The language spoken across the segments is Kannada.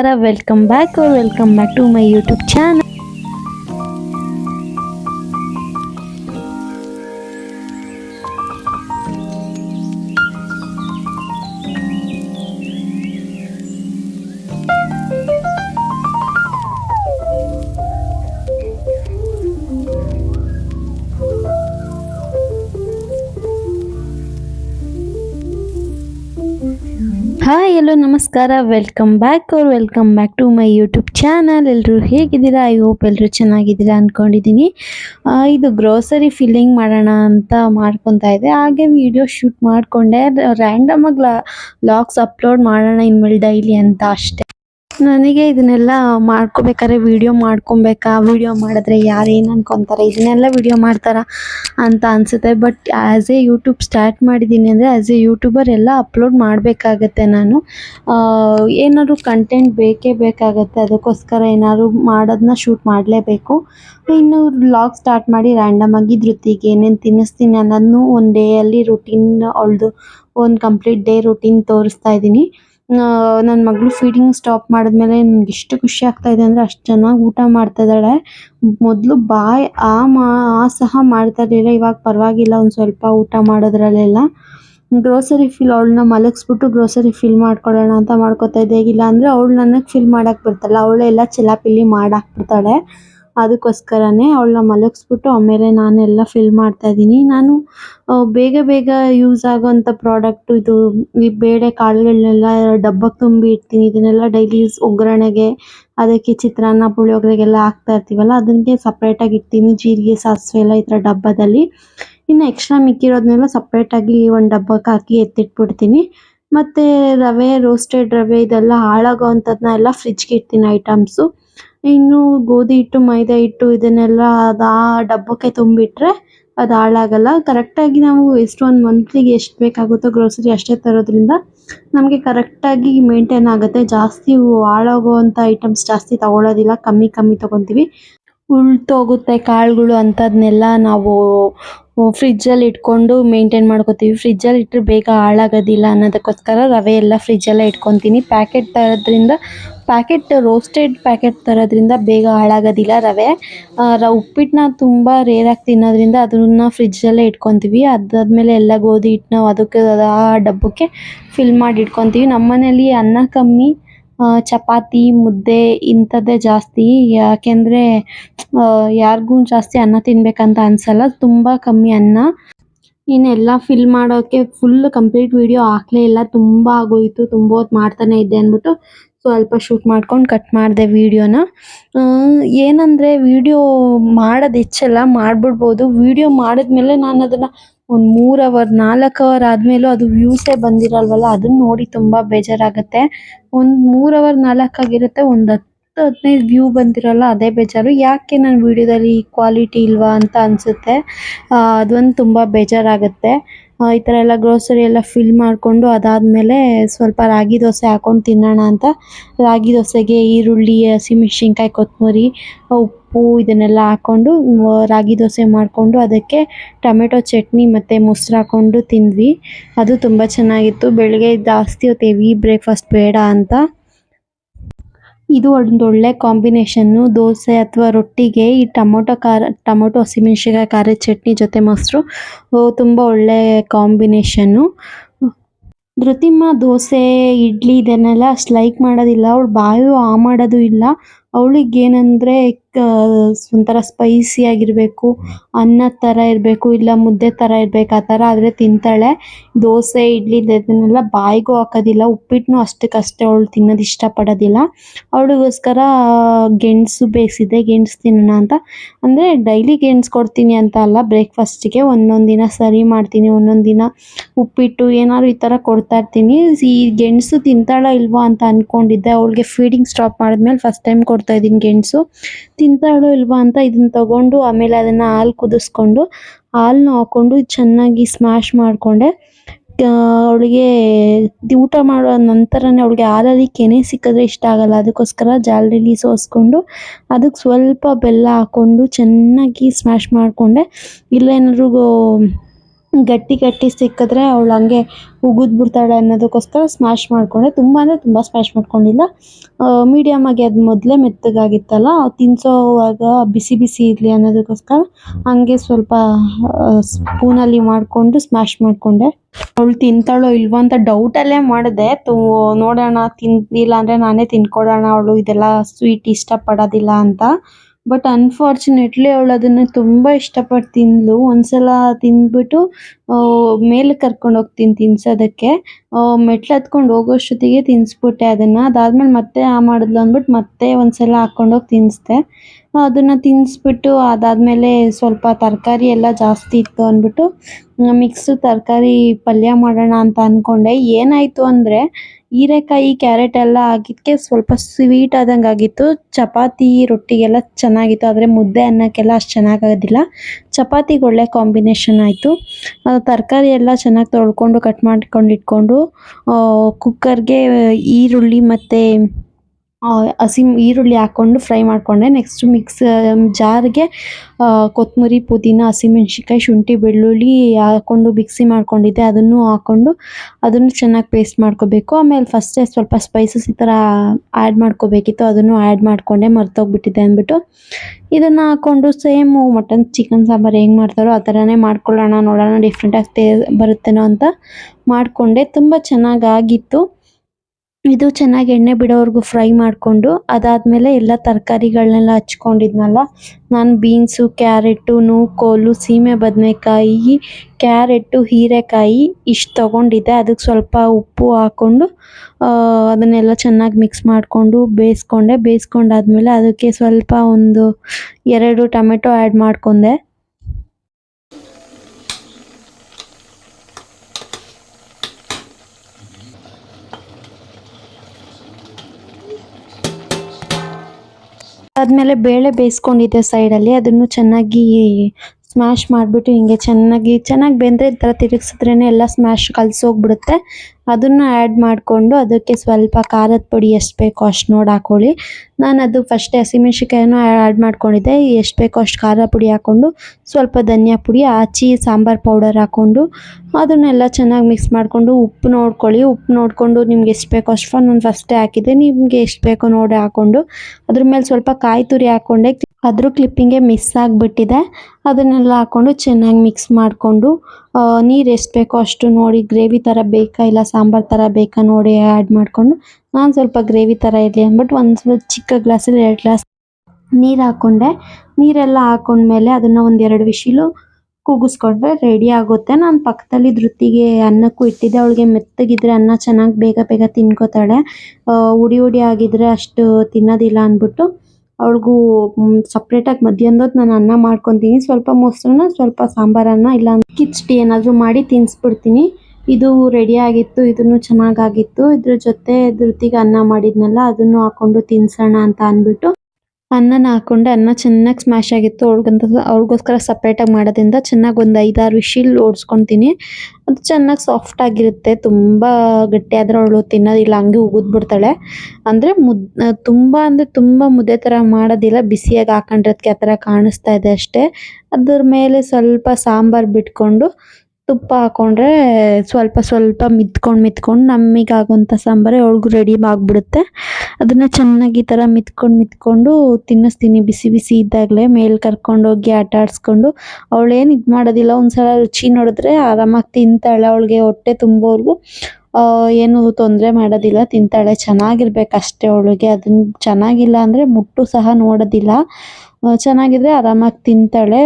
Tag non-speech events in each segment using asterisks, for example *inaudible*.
welcome back or welcome back to my youtube channel. Hi hello ನಮಸ್ಕಾರ. ವೆಲ್ಕಮ್ ಬ್ಯಾಕ್ ಅವ್ರು welcome back to my YouTube channel ಎಲ್ಲರೂ ಹೇಗಿದ್ದೀರಾ? ಐ ಹೋಪ್ ಎಲ್ಲರೂ ಚೆನ್ನಾಗಿದ್ದೀರಾ ಅಂದ್ಕೊಂಡಿದ್ದೀನಿ ಇದು ಗ್ರೋಸರಿ ಫಿಲ್ಲಿಂಗ್ ಮಾಡೋಣ ಅಂತ ಮಾಡ್ಕೊತಾ ಇದೆ ಹಾಗೆ ವಿಡಿಯೋ ಶೂಟ್ ಮಾಡಿಕೊಂಡೆ. ರ್ಯಾಂಡಮ್ ಆಗಿ ಲಾಗ್ಸ್ ಅಪ್ಲೋಡ್ ಮಾಡೋಣ ಇನ್ಮೇಲೆ ಡೈಲಿ ಅಂತ ಅಷ್ಟೇ. ನನಗೆ ಇದನ್ನೆಲ್ಲ ಮಾಡ್ಕೋಬೇಕಾದ್ರೆ ವಿಡಿಯೋ ಮಾಡ್ಕೊಬೇಕಾ? ವಿಡಿಯೋ ಮಾಡಿದ್ರೆ ಯಾರು ಏನು ಅನ್ಕೊತಾರೆ? ಇದನ್ನೆಲ್ಲ ವಿಡಿಯೋ ಮಾಡ್ತಾರಾ ಅಂತ ಅನಿಸುತ್ತೆ. But as a YouTube start ಮಾಡಿದ್ದೀನಿ ಅಂದರೆ ಆ್ಯಸ್ ಎ ಯೂಟ್ಯೂಬರ್ ಎಲ್ಲ ಅಪ್ಲೋಡ್ ಮಾಡಬೇಕಾಗತ್ತೆ ನಾನು. ಏನಾದರೂ ಕಂಟೆಂಟ್ ಬೇಕೇ ಬೇಕಾಗತ್ತೆ. ಅದಕ್ಕೋಸ್ಕರ ಏನಾದ್ರು ಮಾಡೋದನ್ನ ಶೂಟ್ ಮಾಡಲೇಬೇಕು. ಇನ್ನು ವ್ಲಾಗ್ ಸ್ಟಾರ್ಟ್ ಮಾಡಿ ರ್ಯಾಂಡಮ್ ಆಗಿ ಧೃತಿಗೆ ಏನೇನು ತಿನ್ನಿಸ್ತೀನಿ ಅನ್ನೋದನ್ನು ಒಂದು ಡೇಯಲ್ಲಿ ರುಟೀನ್ ಅವಳದು ಒಂದು ಕಂಪ್ಲೀಟ್ ಡೇ ರುಟೀನ್ ತೋರಿಸ್ತಾ ಇದ್ದೀನಿ. ನನ್ನ ಮಗಳು ಫೀಡಿಂಗ್ ಸ್ಟಾಪ್ ಮಾಡಿದ್ಮೇಲೆ ನನಗೆ ಎಷ್ಟು ಖುಷಿ ಆಗ್ತಾ ಇದೆ ಅಂದರೆ ಅಷ್ಟು ಚೆನ್ನಾಗಿ ಊಟ ಮಾಡ್ತಾ ಇದ್ದಾಳೆ. ಮೊದಲು ಬಾಯ್ ಆ ಮಾ, ಆ ಸಹ ಮಾಡ್ತಾ ಇರಲಿಲ್ಲ, ಇವಾಗ ಪರವಾಗಿಲ್ಲ ಒಂದು ಸ್ವಲ್ಪ ಊಟ ಮಾಡೋದ್ರಲ್ಲೆಲ್ಲ. ಗ್ರೋಸರಿ ಫಿಲ್ ಅವಳನ್ನ ಮಲಗಿಸ್ಬಿಟ್ಟು ಗ್ರೋಸರಿ ಫಿಲ್ ಮಾಡ್ಕೊಳ್ಳೋಣ ಅಂತ ಮಾಡ್ಕೋತಾ ಇದ್ದೆ. ಇಲ್ಲ ಅಂದರೆ ಅವಳು ನನಗೆ ಫಿಲ್ ಮಾಡಕ್ಕೆ ಬಿಡ್ತಾಳೆ ಅವಳೆಲ್ಲ ಚಿಲಾಪಿಲಿ ಮಾಡಾಕ್ಬಿಡ್ತಾಳೆ. ಅದಕ್ಕೋಸ್ಕರನೇ ಅವಳನ್ನ ಮಲಗಿಸ್ಬಿಟ್ಟು ಆಮೇಲೆ ನಾನೆಲ್ಲ ಫಿಲ್ ಮಾಡ್ತಾ ಇದ್ದೀನಿ. ನಾನು ಬೇಗ ಬೇಗ ಯೂಸ್ ಆಗೋವಂಥ ಪ್ರಾಡಕ್ಟು ಇದು, ಈ ಬೇಳೆ ಕಾಳುಗಳನ್ನೆಲ್ಲ ಡಬ್ಬಕ್ಕೆ ತುಂಬಿ ಇಡ್ತೀನಿ. ಇದನ್ನೆಲ್ಲ ಡೈಲಿ ಯೂಸ್ ಒಗ್ಗರಣೆಗೆ, ಅದಕ್ಕೆ ಚಿತ್ರಾನ್ನ, ಪುಳಿಯೋಗರೆಗೆಲ್ಲ ಹಾಕ್ತಾ ಇರ್ತೀವಲ್ಲ ಅದಕ್ಕೆ ಸಪ್ರೇಟಾಗಿ ಇಡ್ತೀನಿ. ಜೀರಿಗೆ, ಸಾಸಿವೆ ಎಲ್ಲ ಈ ಥರ ಡಬ್ಬದಲ್ಲಿ. ಇನ್ನು ಎಕ್ಸ್ಟ್ರಾ ಮಿಕ್ಕಿರೋದನ್ನೆಲ್ಲ ಸಪ್ರೇಟಾಗಿ ಒಂದು ಡಬ್ಬಕ್ಕೆ ಹಾಕಿ ಎತ್ತಿಟ್ಬಿಡ್ತೀನಿ. ಮತ್ತು ರವೆ ರೋಸ್ಟೆಡ್ ರವೆ ಇದೆಲ್ಲ ಹಾಳಾಗೋ ಅಂಥದ್ದನ್ನ ಎಲ್ಲ ಫ್ರಿಜ್ಗೆ ಇಡ್ತೀನಿ ಐಟಮ್ಸು ಇನ್ನು ಗೋಧಿ ಹಿಟ್ಟು, ಮೈದಾ ಹಿಟ್ಟು ಇದನ್ನೆಲ್ಲ ಅದು ಆ ಡಬ್ಬಕ್ಕೆ ತುಂಬಿಟ್ರೆ ಅದು ಹಾಳಾಗಲ್ಲ. ಕರೆಕ್ಟಾಗಿ ನಾವು ಎಷ್ಟು ಒಂದು ಮಂತ್ಲಿಗೆ ಎಷ್ಟು ಬೇಕಾಗುತ್ತೋ ಗ್ರೋಸರಿ ಅಷ್ಟೇ ತರೋದ್ರಿಂದ ನಮಗೆ ಕರೆಕ್ಟಾಗಿ ಮೇಂಟೈನ್ ಆಗುತ್ತೆ. ಜಾಸ್ತಿ ಹಾಳಾಗುವಂಥ ಐಟಮ್ಸ್ ಜಾಸ್ತಿ ತಗೊಳ್ಳೋದಿಲ್ಲ ಕಮ್ಮಿ ಕಮ್ಮಿ ತಗೊತೀವಿ. ಉಳ್ತೋಗುತ್ತೆ ಕಾಳುಗಳು ಅಂಥದ್ನೆಲ್ಲ ನಾವು ಫ್ರಿಜ್ಜಲ್ಲಿ ಇಟ್ಕೊಂಡು ಮೇಂಟೈನ್ ಮಾಡ್ಕೋತೀವಿ. ಫ್ರಿಜ್ಜಲ್ಲಿ ಇಟ್ಟರೆ ಬೇಗ ಹಾಳಾಗೋದಿಲ್ಲ ಅನ್ನೋದಕ್ಕೋಸ್ಕರ ರವೆ ಎಲ್ಲ ಫ್ರಿಜ್ಜಲ್ಲೇ ಇಟ್ಕೊತೀನಿ. ಪ್ಯಾಕೆಟ್ ತರೋದ್ರಿಂದ, ಪ್ಯಾಕೆಟ್ ರೋಸ್ಟೆಡ್ ಪ್ಯಾಕೆಟ್ ತರೋದ್ರಿಂದ ಬೇಗ ಹಾಳಾಗೋದಿಲ್ಲ ರವೆ. ರ ಉಪ್ಪಿಟ್ಟನ್ನ ತುಂಬ ರೇರಾಗಿ ತಿನ್ನೋದ್ರಿಂದ ಅದನ್ನು ಫ್ರಿಜ್ಜಲ್ಲೇ ಇಟ್ಕೊತೀವಿ. ಅದಾದಮೇಲೆ ಎಲ್ಲ ಗೋಧಿ ಹಿಟ್ಟನ್ನ ಅದಕ್ಕೆ, ಆ ಡಬ್ಬಕ್ಕೆ ಫಿಲ್ ಮಾಡಿ ಇಟ್ಕೊತೀವಿ. ನಮ್ಮ ಮನೇಲಿ ಅನ್ನ ಕಮ್ಮಿ ಚಪಾತಿ, ಮುದ್ದೆ ಇಂಥದ್ದೇ ಜಾಸ್ತಿ. ಯಾಕೆಂದ್ರೆ ಯಾರಿಗೂ ಜಾಸ್ತಿ ಅನ್ನ ತಿನ್ನಬೇಕಂತ ಅನ್ಸಲ್ಲ, ತುಂಬಾ ಕಮ್ಮಿ ಅನ್ನ. ಇನ್ನೆಲ್ಲ ಫಿಲ್ ಮಾಡೋಕೆ ಫುಲ್ ಕಂಪ್ಲೀಟ್ ವಿಡಿಯೋ ಹಾಕ್ಲೇ ಇಲ್ಲ, ತುಂಬಾ ಆಗೋಯಿತು, ತುಂಬಾ ಹೊತ್ತು ಮಾಡ್ತಾನೆ ಇದ್ದೆ ಅಂದ್ಬಿಟ್ಟು ಸ್ವಲ್ಪ ಶೂಟ್ ಮಾಡ್ಕೊಂಡು ಕಟ್ ಮಾಡಿದೆ ವಿಡಿಯೋನ ಏನಂದ್ರೆ ವಿಡಿಯೋ ಮಾಡೋದು ಹೆಚ್ಚಲ್ಲ, ಮಾಡಿಬಿಡ್ಬೋದು. ವಿಡಿಯೋ ಮಾಡಿದ್ಮೇಲೆ ನಾನು ಅದನ್ನು ಒಂದು ಮೂರ್ ಅವರ್, ನಾಲ್ಕ್ ಅವರ್ ಆದಮೇಲೂ ಅದು ವ್ಯೂಸ್ ಬಂದಿರಲ್ವಲ್ಲ ಅದನ್ನ ನೋಡಿ ತುಂಬಾ ಬೇಜಾರಾಗುತ್ತೆ. ಒಂದ್ ಮೂರ್ ಅವರ್, ನಾಲ್ಕ್ ಆಗಿರುತ್ತೆ ಒಂದ್ ಹತ್ತು ಹದಿನೈದು ವ್ಯೂ ಬಂದಿರಲ್ಲ, ಅದೇ ಬೇಜಾರು. ಯಾಕೆ ನನ್ನ ವಿಡಿಯೋದಲ್ಲಿ ಕ್ವಾಲಿಟಿ ಇಲ್ವಾ ಅಂತ ಅನಿಸುತ್ತೆ. ಅದೊಂದು ತುಂಬಾ ಬೇಜಾರಾಗುತ್ತೆ. ಈ ಥರ ಎಲ್ಲ ಗ್ರೋಸರಿ ಎಲ್ಲ ಫಿಲ್ ಮಾಡಿಕೊಂಡು ಅದಾದಮೇಲೆ ಸ್ವಲ್ಪ ರಾಗಿ ದೋಸೆ ಹಾಕೊಂಡು ತಿನ್ನೋಣ ಅಂತ. ರಾಗಿ ದೋಸೆಗೆ ಈರುಳ್ಳಿ ಹಸಿಮೆಣ್ಸಿನ್ಕಾಯಿ ಕೊತ್ತಂಬರಿ ಉಪ್ಪು ಇದನ್ನೆಲ್ಲ ಹಾಕ್ಕೊಂಡು ರಾಗಿ ದೋಸೆ ಮಾಡಿಕೊಂಡು ಅದಕ್ಕೆ ಟೊಮೆಟೊ ಚಟ್ನಿ ಮತ್ತು ಮೊಸ್ರು ಹಾಕ್ಕೊಂಡು ತಿಂದ್ವಿ. ಅದು ತುಂಬ ಚೆನ್ನಾಗಿತ್ತು. ಬೆಳಗ್ಗೆ ಜಾಸ್ತಿ ಹೊತ್ತು ಹೆವಿ ಬ್ರೇಕ್ಫಾಸ್ಟ್ ಬೇಡ ಅಂತ. ಇದು ಒಂದು ಒಳ್ಳೆ ಕಾಂಬಿನೇಷನ್ ದೋಸೆ ಅಥವಾ ರೊಟ್ಟಿಗೆ ಈ ಟೊಮೊಟೊ ಖಾರ, ಟೊಮೊಟೊ, ಹಸಿಮೆಣಸಿನಕಾಯಿ, ಖಾರದ ಚಟ್ನಿ ಜೊತೆ ಮೊಸರು. ತುಂಬ ಒಳ್ಳೆ ಕಾಂಬಿನೇಷನ್ ಧೃತಿಮ್ಮ, ದೋಸೆ, ಇಡ್ಲಿ ಇದನ್ನೆಲ್ಲ ಅಷ್ಟು ಲೈಕ್ ಮಾಡೋದಿಲ್ಲ. ಅವಳು ಬಾಯು ಆ ಮಾಡೋದು ಇಲ್ಲ. ಅವಳಿಗೆ ಏನಂದ್ರೆ ಒಂಥರ ಸ್ಪೈಸಿ ಆಗಿರಬೇಕು ಅನ್ನದ ಥರ ಇರಬೇಕು, ಇಲ್ಲ ಮುದ್ದೆ ಥರ ಇರಬೇಕು, ಆ ಥರ ಆದರೆ ತಿಂತಾಳೆ. ದೋಸೆ, ಇಡ್ಲಿ, ಇದನ್ನೆಲ್ಲ ಬಾಯಿಗೂ ಹಾಕೋದಿಲ್ಲ ಉಪ್ಪಿಟ್ಟನ್ನೂ ಅಷ್ಟಕ್ಕಷ್ಟೇ ಅವಳು ತಿನ್ನೋದು ಇಷ್ಟಪಡೋದಿಲ್ಲ. ಅವಳಿಗೋಸ್ಕರ, ಗೆಣಸು ಬೇಯಿಸಿದ್ದೆ ಗೆಣಸು ತಿನ್ನೋಣ ಅಂತ. ಅಂದರೆ ಡೈಲಿ ಗೆಣಸು ಕೊಡ್ತೀನಿ ಅಂತ ಅಲ್ಲ ಬ್ರೇಕ್ಫಾಸ್ಟಿಗೆ ಒಂದೊಂದು ದಿನ ಸರಿ ಮಾಡ್ತೀನಿ, ಒಂದೊಂದು ದಿನ ಉಪ್ಪಿಟ್ಟು, ಏನಾದ್ರು ಈ ಥರ ಕೊಡ್ತಾ ಇರ್ತೀನಿ. ಈ ಗೆಣಸು ತಿಂತಾಳೋ ಇಲ್ವೋ ಅಂತ ಅಂದ್ಕೊಂಡಿದ್ದೆ ಅವಳಿಗೆ ಫೀಡಿಂಗ್ ಸ್ಟಾಪ್ ಮಾಡಿದ್ಮೇಲೆ ಫಸ್ಟ್ ಟೈಮ್ ಕೊಡ್ತಾ ಇದ್ದೀನಿ ಗೆಣಸು ತಿಂತಾಳೋ ಇಲ್ವಾ ಅಂತ ಇದನ್ನ ತಗೊಂಡು ಆಮೇಲೆ ಅದನ್ನು ಹಾಲು ಕುದಿಸ್ಕೊಂಡು ಹಾಲನ್ನ ಹಾಕ್ಕೊಂಡು ಚೆನ್ನಾಗಿ ಸ್ಮ್ಯಾಶ್ ಮಾಡಿಕೊಂಡೆ. ಅವಳಿಗೆ ಊಟ ಮಾಡೋ ನಂತರನೇ ಅವಳಿಗೆ ಹಾಲಲ್ಲಿ ಕೆನೆ ಸಿಕ್ಕಿದ್ರೆ ಇಷ್ಟ ಆಗಲ್ಲ. ಅದಕ್ಕೋಸ್ಕರ ಜಾಲರಿಲಿ ಸೋಸ್ಕೊಂಡು ಅದಕ್ಕೆ ಸ್ವಲ್ಪ ಬೆಲ್ಲ ಹಾಕ್ಕೊಂಡು ಚೆನ್ನಾಗಿ ಸ್ಮ್ಯಾಶ್ ಮಾಡಿಕೊಂಡೆ. ಇಲ್ಲ ಏನಾದ್ರು ಗಟ್ಟಿ ಗಟ್ಟಿ ಸಿಕ್ಕಿದ್ರೆ ಅವಳು ಹಂಗೆ ಉಗಿದ್ ಬಿಡ್ತಾಳೆ ಅನ್ನೋದಕ್ಕೋಸ್ಕರ ಸ್ಮ್ಯಾಶ್ ಮಾಡ್ಕೊಂಡೆ. ತುಂಬ ಅಂದರೆ ತುಂಬ ಸ್ಮ್ಯಾಶ್ ಮಾಡ್ಕೊಂಡಿಲ್ಲ. ಮೀಡಿಯಮ್ ಆಗಿ ಅದು ಮೊದಲೇ ಮೆತ್ತಗಾಗಿತ್ತಲ್ಲ ತಿನ್ಸೋವಾಗ ಬಿಸಿ ಬಿಸಿ ಇರಲಿ ಅನ್ನೋದಕ್ಕೋಸ್ಕರ ಹಂಗೆ ಸ್ವಲ್ಪ ಸ್ಪೂನಲ್ಲಿ ಮಾಡಿಕೊಂಡು ಸ್ಮ್ಯಾಶ್ ಮಾಡಿಕೊಂಡೆ. ಅವಳು ತಿಂತಾಳೋ ಇಲ್ವೋ ಅಂತ ಡೌಟಲ್ಲೇ ಮಾಡಿದೆ. ತು, ನೋಡೋಣ ತಿಂದಿಲ್ಲ ಅಂದರೆ ನಾನೇ ತಿನ್ಕೊಡೋಣ, ಅವಳು ಇದೆಲ್ಲ ಸ್ವೀಟ್ ಇಷ್ಟಪಡೋದಿಲ್ಲ ಅಂತ. ಬಟ್ ಅನ್ಫಾರ್ಚುನೇಟ್ಲಿ ಅವಳು ಅದನ್ನು ತುಂಬ ಇಷ್ಟಪಟ್ಟು ತಿಂದ್ಲು ಒಂದ್ಸಲ ತಿಂದ್ಬಿಟ್ಟು ಮೇಲೆ ಕರ್ಕೊಂಡು ಹೋಗ್ತೀನಿ ತಿನ್ಸೋದಕ್ಕೆ. ಮೆಟ್ಲು ಹತ್ಕೊಂಡು ಹೋಗೋಷ್ಟೊತ್ತಿಗೆ ತಿನ್ಸ್ಬಿಟ್ಟೆ ಅದನ್ನು. ಅದಾದ್ಮೇಲೆ ಮತ್ತೆ ಆ ಮಾಡಿದ್ಲು ಅಂದ್ಬಿಟ್ಟು ಮತ್ತೆ ಒಂದ್ಸಲ ಹಾಕ್ಕೊಂಡೋಗಿ ತಿನ್ನಿಸ್ದೆ ಅದನ್ನು ತಿನ್ನಿಸ್ಬಿಟ್ಟು ಅದಾದಮೇಲೆ ಸ್ವಲ್ಪ ತರಕಾರಿ ಎಲ್ಲ ಜಾಸ್ತಿ ಇತ್ತು ಅಂದ್ಬಿಟ್ಟು ಮಿಕ್ಸ್ ತರಕಾರಿ ಪಲ್ಯ ಮಾಡೋಣ ಅಂತ ಅಂದ್ಕೊಂಡೆ ಏನಾಯಿತು ಅಂದರೆ, ಹೀರೆಕಾಯಿ, ಕ್ಯಾರೆಟ್ ಎಲ್ಲ ಹಾಕಿದ್ಕೆ ಸ್ವಲ್ಪ ಸ್ವೀಟ್ ಆದಂಗೆ ಆಗಿತ್ತು. ಚಪಾತಿ ರೊಟ್ಟಿಗೆಲ್ಲ ಚೆನ್ನಾಗಿತ್ತು, ಆದರೆ ಮುದ್ದೆ ಅನ್ನಕ್ಕೆಲ್ಲ ಅಷ್ಟು ಚೆನ್ನಾಗಾಗೋದಿಲ್ಲ ಚಪಾತಿಗೆ ಒಳ್ಳೆ ಕಾಂಬಿನೇಷನ್ ಆಯಿತು. ತರಕಾರಿ ಎಲ್ಲ ಚೆನ್ನಾಗಿ ತೊಳ್ಕೊಂಡು ಕಟ್ ಮಾಡ್ಕೊಂಡು ಇಟ್ಕೊಂಡು ಕುಕ್ಕರ್ಗೆ ಈರುಳ್ಳಿ ಮತ್ತು ಹಸಿ ಈರುಳ್ಳಿ ಹಾಕ್ಕೊಂಡು ಫ್ರೈ ಮಾಡಿಕೊಂಡೆ. ನೆಕ್ಸ್ಟ್ ಮಿಕ್ಸ್ ಜಾರ್ಗೆ ಕೊತ್ತಂಬರಿ ಪುದೀನ, ಹಸಿಮೆಣ್ಸಿನ್ಕಾಯಿ, ಶುಂಠಿ, ಬೆಳ್ಳುಳ್ಳಿ ಹಾಕ್ಕೊಂಡು ಮಿಕ್ಸಿ ಮಾಡ್ಕೊಂಡಿದ್ದೆ. ಅದನ್ನು ಹಾಕ್ಕೊಂಡು ಅದನ್ನು ಚೆನ್ನಾಗಿ ಪೇಸ್ಟ್ ಮಾಡ್ಕೋಬೇಕು. ಆಮೇಲೆ ಫಸ್ಟೇ ಸ್ವಲ್ಪ ಸ್ಪೈಸಸ್ ಈ ಥರ ಆ್ಯಡ್ ಮಾಡ್ಕೋಬೇಕಿತ್ತು. ಅದನ್ನು ಆ್ಯಡ್ ಮಾಡಿಕೊಂಡೆ. ಮರ್ತೋಗ್ಬಿಟ್ಟಿದೆ ಅಂದ್ಬಿಟ್ಟು. ಇದನ್ನು ಹಾಕ್ಕೊಂಡು ಸೇಮು ಮಟನ್ ಚಿಕನ್ ಸಾಂಬಾರು ಹೆಂಗೆ ಮಾಡ್ತಾರೋ ಆ ಥರನೇ ಮಾಡ್ಕೊಳ್ಳೋಣ. ನೋಡೋಣ ಡಿಫ್ರೆಂಟಾಗಿ ತೇ, ಬರುತ್ತೇನೋ ಅಂತ ಮಾಡಿಕೊಂಡೆ. ತುಂಬ ಚೆನ್ನಾಗಾಗಿತ್ತು ಇದು ಚೆನ್ನಾಗಿ ಎಣ್ಣೆ ಬಿಡೋವರೆಗೂ ಫ್ರೈ ಮಾಡಿಕೊಂಡು, ಅದಾದಮೇಲೆ ಎಲ್ಲ ತರಕಾರಿಗಳನ್ನೆಲ್ಲ ಹಚ್ಕೊಂಡಿದ್ನಲ್ಲ? ನಾನು ಬೀನ್ಸು, ಕ್ಯಾರೆಟು, ನೂಕೋಲು, ಸೀಮೆ ಬದನೆಕಾಯಿ, ಕ್ಯಾರೆಟು, ಹೀರೆಕಾಯಿ ಇಷ್ಟು ತೊಗೊಂಡಿದ್ದೆ. ಅದಕ್ಕೆ ಸ್ವಲ್ಪ ಉಪ್ಪು ಹಾಕ್ಕೊಂಡು ಅದನ್ನೆಲ್ಲ ಚೆನ್ನಾಗಿ ಮಿಕ್ಸ್ ಮಾಡಿಕೊಂಡು ಬೇಯಿಸ್ಕೊಂಡೆ. ಬೇಯಿಸ್ಕೊಂಡಾದ್ಮೇಲೆ ಅದಕ್ಕೆ ಸ್ವಲ್ಪ ಒಂದು ಎರಡು ಟೊಮೆಟೊ ಆ್ಯಡ್ ಮಾಡ್ಕೊಂಡೆ. ಆದಮೇಲೆ ಬೇಳೆ ಬೇಯಿಸ್ಕೊಂಡಿದ್ದೆ ಸೈಡಲ್ಲಿ, ಅದನ್ನು ಚೆನ್ನಾಗಿ ಸ್ಮ್ಯಾಶ್ ಮಾಡಿಬಿಟ್ಟು ಹಿಂಗೆ ಚೆನ್ನಾಗಿ ಚೆನ್ನಾಗಿ ಬೆಂದ್ರೆ ಈ ಥರ ತಿರುಗಿಸಿದ್ರೇ ಎಲ್ಲ ಸ್ಮ್ಯಾಶ್ ಕಲಸೋಗ್ಬಿಡುತ್ತೆ. ಅದನ್ನು ಆ್ಯಡ್ ಮಾಡಿಕೊಂಡು ಅದಕ್ಕೆ ಸ್ವಲ್ಪ ಖಾರದ ಪುಡಿ ಎಷ್ಟು ಬೇಕೋ ಅಷ್ಟು ನೋಡಿ ಹಾಕ್ಕೊಳ್ಳಿ ನಾನು ಅದು ಫಸ್ಟ್ ಹಸಿಮೆಣ್ಸಿಕಾಯನ್ನು ಆ್ಯಡ್ ಮಾಡ್ಕೊಂಡಿದ್ದೆ. ಎಷ್ಟು ಬೇಕೋ ಅಷ್ಟು ಖಾರ ಪುಡಿ ಹಾಕ್ಕೊಂಡು ಸ್ವಲ್ಪ ಧನಿಯಾ ಪುಡಿ ಆಚಿ ಸಾಂಬಾರು ಪೌಡರ್ ಹಾಕ್ಕೊಂಡು ಅದನ್ನೆಲ್ಲ ಚೆನ್ನಾಗಿ ಮಿಕ್ಸ್ ಮಾಡಿಕೊಂಡು ಉಪ್ಪು ನೋಡ್ಕೊಳ್ಳಿ. ಉಪ್ಪು ನೋಡಿಕೊಂಡು ನಿಮ್ಗೆ ಎಷ್ಟು ಬೇಕೋ ಅಷ್ಟು ನಾನು ಫಸ್ಟೇ ಹಾಕಿದ್ದೆ. ನಿಮಗೆ ಎಷ್ಟು ಬೇಕೋ ನೋಡಿ ಹಾಕ್ಕೊಂಡು ಅದ್ರ ಮೇಲೆ ಸ್ವಲ್ಪ ಕಾಯಿ ತುರಿ ಹಾಕ್ಕೊಂಡೆ ಅದ್ರ ಕ್ಲಿಪ್ಪಿಂಗೆ ಮಿಸ್ ಆಗಿಬಿಟ್ಟಿದೆ. ಅದನ್ನೆಲ್ಲ ಹಾಕ್ಕೊಂಡು ಚೆನ್ನಾಗಿ ಮಿಕ್ಸ್ ಮಾಡಿಕೊಂಡು ನೀರು ಎಷ್ಟು ಬೇಕೋ ಅಷ್ಟು ನೋಡಿ ಗ್ರೇವಿ ಥರ ಬೇಕಾ ಇಲ್ಲ ಸಾಂಬಾರು ಥರ ಬೇಕಾ ನೋಡಿ ಆ್ಯಡ್ ಮಾಡಿಕೊಂಡು, ನಾನು ಸ್ವಲ್ಪ ಗ್ರೇವಿ ಥರ ಇರಲಿ ಅಂದ್ಬಿಟ್ಟು ಒಂದು ಚಿಕ್ಕ ಗ್ಲಾಸಲ್ಲಿ ಎರಡು ಗ್ಲಾಸ್ ನೀರು ಹಾಕ್ಕೊಂಡೆ ನೀರೆಲ್ಲ ಹಾಕ್ಕೊಂಡ್ಮೇಲೆ ಅದನ್ನು ಒಂದು ಎರಡು ವಿಶಿಲು ಕೂಗಿಸ್ಕೊಂಡ್ರೆ ರೆಡಿ ಆಗುತ್ತೆ. ನಾನು ಪಕ್ಕದಲ್ಲಿ ಧೃತಿಗೆ ಅನ್ನಕ್ಕೂ ಇಟ್ಟಿದ್ದೆ. ಅವಳಿಗೆ ಮೆತ್ತಗಿದ್ರೆ ಅನ್ನ ಚೆನ್ನಾಗಿ ಬೇಗ ಬೇಗ ತಿನ್ಕೋತಾಳೆ. ಉಡಿ ಉಡಿ ಆಗಿದ್ರೆ ಅಷ್ಟು ತಿನ್ನೋದಿಲ್ಲ ಅಂದ್ಬಿಟ್ಟು ಅವ್ಳಿಗೂ ಸಪ್ರೇಟಾಗಿ ಮಧ್ಯಾಹ್ನದೊತ್ತು ನಾನು ಅನ್ನ ಮಾಡ್ಕೊತೀನಿ. ಸ್ವಲ್ಪ ಮೊಸರನ್ನ, ಸ್ವಲ್ಪ ಸಾಂಬಾರನ್ನ, ಇಲ್ಲ ಕಿಚಡಿ ಏನಾದರೂ ಮಾಡಿ ತಿನ್ನಿಸ್ಬಿಡ್ತೀನಿ ಇದು ರೆಡಿ ಆಗಿತ್ತು, ಇದನ್ನು ಚೆನ್ನಾಗಾಗಿತ್ತು. ಇದ್ರ ಜೊತೆ ಧೃತಿಗೆ ಅನ್ನ ಮಾಡಿದ್ನಲ್ಲ, ಅದನ್ನು ಹಾಕ್ಕೊಂಡು ತಿನ್ಸೋಣ ಅಂತ ಅಂದ್ಬಿಟ್ಟು ಅನ್ನನ ಹಾಕೊಂಡೆ ಅನ್ನ ಚೆನ್ನಾಗಿ ಸ್ಮ್ಯಾಶ್ ಆಗಿತ್ತು. ಅವ್ಳಿಗಂತ ಅವ್ಳಿಗೋಸ್ಕರ ಸಪ್ರೇಟಾಗಿ ಮಾಡೋದ್ರಿಂದ ಚೆನ್ನಾಗಿ ಒಂದು ಐದಾರು ವಿಶಿಲ್ ಓಡಿಸ್ಕೊತೀನಿ. ಅದು ಚೆನ್ನಾಗಿ ಸಾಫ್ಟ್ ಆಗಿರುತ್ತೆ. ತುಂಬ ಗಟ್ಟಿ ಆದರೆ ಅವಳು ತಿನ್ನೋದಿಲ್ಲ, ಹಂಗೆ ಉಗಿದ್ಬಿಡ್ತಾಳೆ ಅಂದರೆ ಮುದ್, ತುಂಬ ಅಂದರೆ ತುಂಬ ಮುದ್ದೆ ಥರ ಮಾಡೋದಿಲ್ಲ. ಬಿಸಿಯಾಗಿ ಹಾಕೊಂಡಿರೋದಕ್ಕೆ ಆ ಥರ ಕಾಣಿಸ್ತಾ ಇದೆ ಅಷ್ಟೇ. ಅದ್ರ ಮೇಲೆ ಸ್ವಲ್ಪ ಸಾಂಬಾರು ಬಿಟ್ಕೊಂಡು ತುಪ್ಪ ಹಾಕ್ಕೊಂಡ್ರೆ ಸ್ವಲ್ಪ ಸ್ವಲ್ಪ ಮಿತ್ಕೊಂಡು ಮಿತ್ಕೊಂಡು ನಮಗೆ ಆಗೋಂಥ ಸಾಂಬಾರು ಅವ್ಳಿಗೂ ರೆಡಿ ಆಗಿಬಿಡುತ್ತೆ. ಅದನ್ನು ಚೆನ್ನಾಗಿ ಈ ಥರ ಮಿತ್ಕೊಂಡು ಮಿತ್ಕೊಂಡು ತಿನ್ನಿಸ್ತೀನಿ. ಬಿಸಿ ಬಿಸಿ ಇದ್ದಾಗಲೇ ಮೇಲೆ ಕರ್ಕೊಂಡೋಗಿ ಆಟ ಆಡಿಸ್ಕೊಂಡು. ಅವಳೇನು ಇದು ಮಾಡೋದಿಲ್ಲ. ಒಂದ್ಸಲ ರುಚಿ ನೋಡಿದ್ರೆ ಆರಾಮಾಗಿ ತಿಂತಾಳೆ. ಅವಳಿಗೆ ಹೊಟ್ಟೆ ತುಂಬೋವರೆಗೂ ಏನು ತೊಂದರೆ ಮಾಡೋದಿಲ್ಲ, ತಿಂತಾಳೆ, ಚೆನ್ನಾಗಿರ್ಬೇಕು ಅಷ್ಟೇ ಅವಳಿಗೆ. ಅದನ್ನ ಚೆನ್ನಾಗಿಲ್ಲ ಅಂದರೆ ಮುಟ್ಟು ಸಹ ನೋಡೋದಿಲ್ಲ. ಚೆನ್ನಾಗಿದ್ರೆ ಆರಾಮಾಗಿ ತಿಂತಾಳೆ.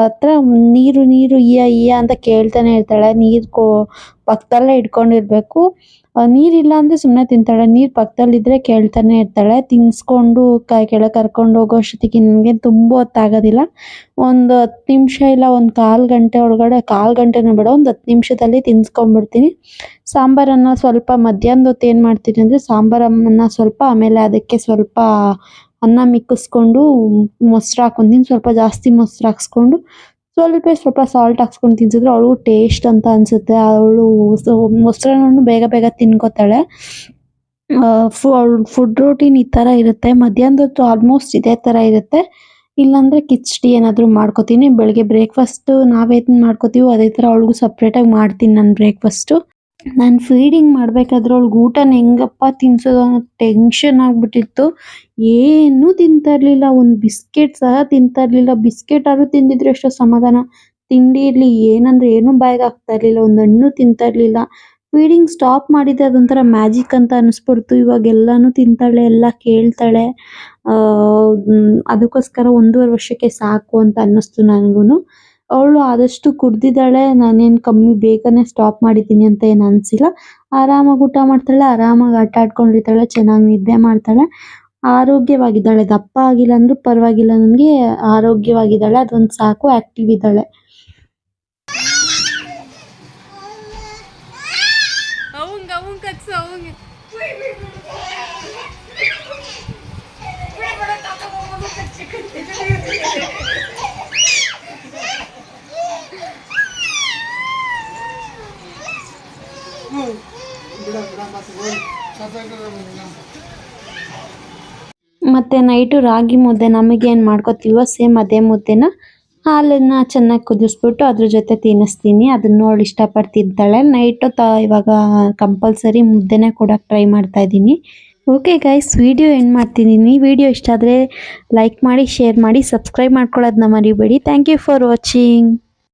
ಮಾತ್ರ ನೀರು ನೀರು ಇಯ್ಯ ಇಯ್ಯ ಅಂತ ಕೇಳ್ತಾನೆ ಇರ್ತಾಳೆ. ನೀರು ಕೋ, ಪಕ್ಕದಲ್ಲೇ ಇಟ್ಕೊಂಡಿರ್ಬೇಕು. ನೀರಿಲ್ಲ ಅಂದ್ರೆ ಸುಮ್ಮನೆ ತಿಂತಾಳೆ. ಪಕ್ಕದಲ್ಲಿ ಇದ್ರೆ ಕೇಳ್ತಾನೆ ಇರ್ತಾಳೆ. ತಿನ್ಸ್ಕೊಂಡು ಕೈ ಕೆಳಗೆ ಕರ್ಕೊಂಡು ಹೋಗೋ ಅಷ್ಟೊತ್ತಿಗೆ ನನಗೆ ತುಂಬ ಹೊತ್ತಾಗೋದಿಲ್ಲ. ಒಂದು ಹತ್ತು ನಿಮಿಷ ಇಲ್ಲ, ಒಂದು ಕಾಲ್ ಗಂಟೆ ಒಳಗಡೆ, ಕಾಲ್ ಗಂಟೆನೂ ಬೇಡ, ಒಂದು ಹತ್ತು ನಿಮಿಷದಲ್ಲಿ ತಿನ್ನಿಸ್ಕೊಂಡ್ಬಿಡ್ತೀನಿ ಸಾಂಬಾರನ್ನ ಸ್ವಲ್ಪ ಮಧ್ಯಾಹ್ನದ ಹೊತ್ತು ಏನು ಮಾಡ್ತೀನಿ ಅಂದ್ರೆ ಸಾಂಬಾರನ್ನ ಸ್ವಲ್ಪ ಆಮೇಲೆ ಅದಕ್ಕೆ ಸ್ವಲ್ಪ ಅನ್ನ ಮಿಕ್ಕಿಸ್ಕೊಂಡು ಮೊಸರು ಹಾಕೊಂತೀನಿ ಸ್ವಲ್ಪ ಜಾಸ್ತಿ ಮೊಸರು ಹಾಕ್ಸ್ಕೊಂಡು ಸ್ವಲ್ಪ ಸ್ವಲ್ಪ ಸಾಲ್ಟ್ ಹಾಕ್ಸ್ಕೊಂಡು ತಿನ್ಸಿದ್ರೆ ಅವಳು ಟೇಸ್ಟ್ ಅಂತ ಅನ್ಸುತ್ತೆ. ಅವಳು ಮೊಸರನ್ನ ಬೇಗ ಬೇಗ ತಿನ್ಕೋತಾಳೆ. ಫುಡ್ ರೂಟೀನ್ ಈ ಥರ ಇರುತ್ತೆ. ಮಧ್ಯಾಹ್ನದ ಆಲ್ಮೋಸ್ಟ್ ಇದೇ ಥರ ಇರುತ್ತೆ. ಇಲ್ಲಾಂದ್ರೆ ಕಿಚಡಿ ಏನಾದರೂ ಮಾಡ್ಕೋತೀನಿ. ಬೆಳಗ್ಗೆ ಬ್ರೇಕ್ಫಾಸ್ಟು ನಾವೇನು ಮಾಡ್ಕೋತೀವೋ, ಅದೇ ಥರ ಅವಳಿಗೂ ಸಪ್ರೇಟಾಗಿ ಮಾಡ್ತೀನಿ ನಾನು ಬ್ರೇಕ್ಫಾಸ್ಟು ನಾನು ಫೀಡಿಂಗ್ ಮಾಡ್ಬೇಕಾದ್ರೊಳ್ಗೆ ಊಟ ಊಟನ ಹೆಂಗಪ್ಪ ತಿನ್ಸೋದು ಅನ್ನೋ ಟೆನ್ಷನ್ ಆಗ್ಬಿಟ್ಟಿತ್ತು. ಏನೂ ತಿಂತಾ ಇರಲಿಲ್ಲ, ಒಂದು ಬಿಸ್ಕೆಟ್ ಸಹ ತಿಂತಾ ಇರಲಿಲ್ಲ. ಬಿಸ್ಕೆಟ್ ಆದ್ರೂ ತಿಂದಿದ್ರೆ ಎಷ್ಟೋ ಸಮಾಧಾನ. ತಿಂಡಿ ಇರಲಿ, ಏನಂದ್ರೆ ಏನು ಬಾಯಿಗೆ ಆಗ್ತಾ ಇರಲಿಲ್ಲ, ಒಂದು ಹಣ್ಣು ತಿಂತಾ ಇರಲಿಲ್ಲ. ಫೀಡಿಂಗ್ ಸ್ಟಾಪ್ ಮಾಡಿದ್ದೆ ಅದೊಂಥರ ಮ್ಯಾಜಿಕ್ ಅಂತ ಅನಿಸ್ಬಿಡ್ತು. ಇವಾಗ ಎಲ್ಲಾನು ತಿಂತಾಳೆ, ಎಲ್ಲ ಕೇಳ್ತಾಳೆ. ಅದಕ್ಕೋಸ್ಕರ ಒಂದೂವರೆ ವರ್ಷಕ್ಕೆ ಸಾಕು ಅಂತ ಅನ್ನಿಸ್ತು ನನಗೂ ಅವಳು ಆದಷ್ಟು ಕುಡ್ದಿದ್ದಾಳೆ ನಾನೇನು ಕಮ್ಮಿ ಬೇಗನೆ ಸ್ಟಾಪ್ ಮಾಡಿದ್ದೀನಿ ಅಂತ ಏನು ಅನಿಸಿಲ್ಲ. ಆರಾಮಾಗಿ ಊಟ ಮಾಡ್ತಾಳೆ ಆರಾಮಾಗಿ ಆಟ ಆಡ್ಕೊಂಡಿರ್ತಾಳೆ ಚೆನ್ನಾಗಿ ನಿದ್ದೆ ಮಾಡ್ತಾಳೆ. ಆರೋಗ್ಯವಾಗಿದ್ದಾಳೆ ದಪ್ಪ ಆಗಿಲ್ಲ ಅಂದ್ರೂ ಪರವಾಗಿಲ್ಲ ನನಗೆ ಆರೋಗ್ಯವಾಗಿದ್ದಾಳೆ ಅದೊಂದು ಸಾಕು ಆಕ್ಟಿವ್ ಇದ್ದಾಳೆ. *laughs* ಮತ್ತು ನೈಟು ರಾಗಿ ಮುದ್ದೆ ನಮಗೇನು ಮಾಡ್ಕೊತೀವೋ ಸೇಮ್ ಅದೇ ಮುದ್ದೆನ. ಹಾಲನ್ನು ಚೆನ್ನಾಗಿ ಕುದಿಸ್ಬಿಟ್ಟು ಅದ್ರ ಜೊತೆ ತಿನ್ನಿಸ್ತೀನಿ. ಅದನ್ನ ನೋಡಿ ಇಷ್ಟಪಡ್ತಿದ್ದಾಳೆ. ನೈಟು ತ ಇವಾಗ ಕಂಪಲ್ಸರಿ ಮುದ್ದೆನೇ ಕೊಡೋಕೆ ಟ್ರೈ ಮಾಡ್ತಾ ಇದ್ದೀನಿ. ಓಕೆ ಗೈಸ್, ವಿಡಿಯೋ ಎಂಡ್ ಮಾಡ್ತಿದ್ದೀನಿ ವಿಡಿಯೋ ಇಷ್ಟ ಆದರೆ ಲೈಕ್ ಮಾಡಿ, ಶೇರ್ ಮಾಡಿ, ಸಬ್ಸ್ಕ್ರೈಬ್ ಮಾಡ್ಕೊಳ್ಳೋದನ್ನ ಮರಿಬೇಡಿ. Thank you for watching.